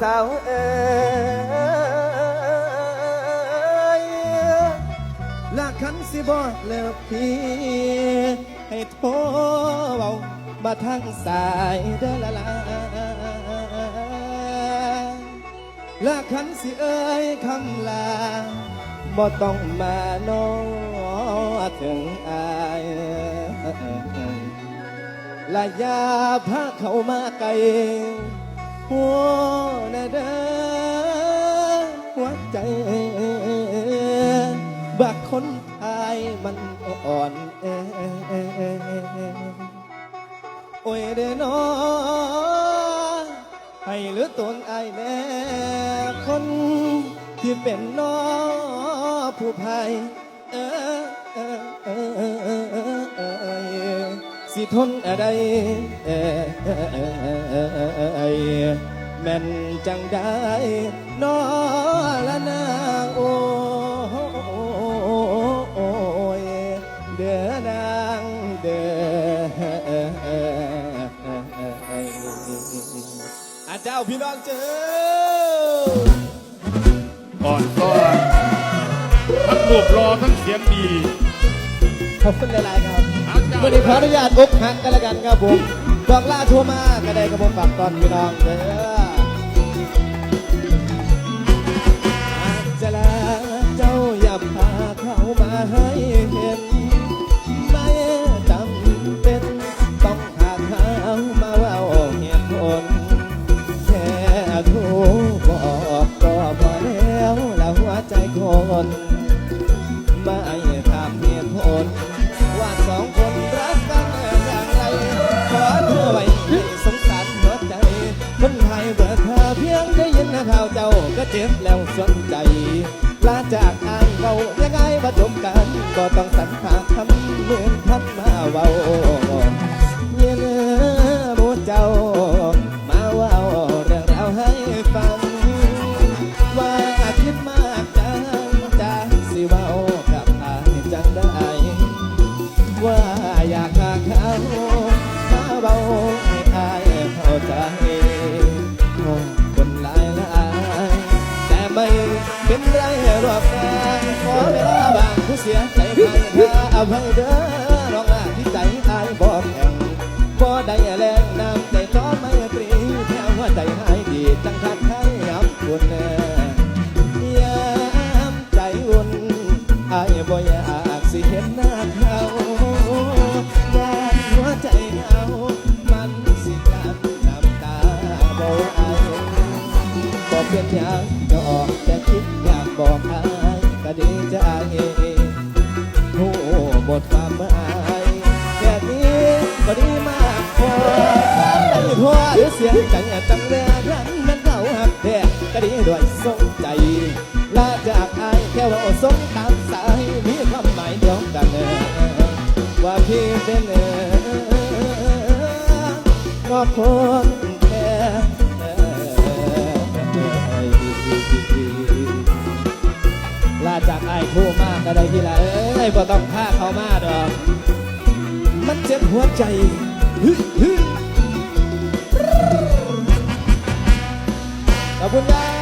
สาวเอ๋ยลาคันสิบอเลิกพี่ให้โทรเบามาทางสายเด้อละลาลาคันสิเอ้ยคำลาบ่ต้องมาโนอถึงอายลายาพาเขามาไกล หัวนาเดอหัวใจ บักคนไทยมันอ่อนแอโอ้ยเดอนอให้เหลือตนไอายแน่คนที่เป็นน้อผู้ภัยเออเออเออ สิทนอะไรแม่นจังได้นอละนางโอ้ยเด้อนางเด้ออาเจ้าพี่น้องเจ้าก่อนก็ทั้งรูปรอทั้งเสียงดีขอบคุณหลายๆครับ วันนี้ขออนุญาตอกหักกันละกันครับผมบอกลาทัวร์มาก็ได้กระผมฝากตอนพี่น้องเด้อ เธองได้ยินข่าวเจ้าก็เจ็บแล้วสนใจลาจากอ่างเบายังไงมาจมกันก็ต้องสันหาคำเหมือนพันมาเบาเย็นโบเจ้า นไรหรอกนะขอเวลาบางผู้เสียใจให้ถ้าอภัยเด้อร้องหน้าที่ใจอายบอกแข่งบ่ได้แรงน้ำใจท้อนไม่ตรีแค่ว่าใจหายดีจังทักให้ยับคุณแน่ยามใจอุ่นอายบ่อยากสิเห็นหน้าเขาด้านหัวใจเหงามันสิกลับน้ำตาบ่อายบอกเป็นหยัง บอกอายก็ดีใจโอ้หมดความหมายแค่นี้ก็ดีมากพอได้ทั่วหรือเสียงจังจังเรือรันมันเขาหักแท้ก็ดีด้วยสงใจลาจากอายแค่ว่าสงตามสายมีความหมายเดียวกันเออว่าพี่เป็นเออนอกคน จากอายโทรมากก็ได้ที่ละเอ้ยบ่ต้องพาเขามาดอก มันเจ็บหัวใจฮึฮึขอบคุณครับ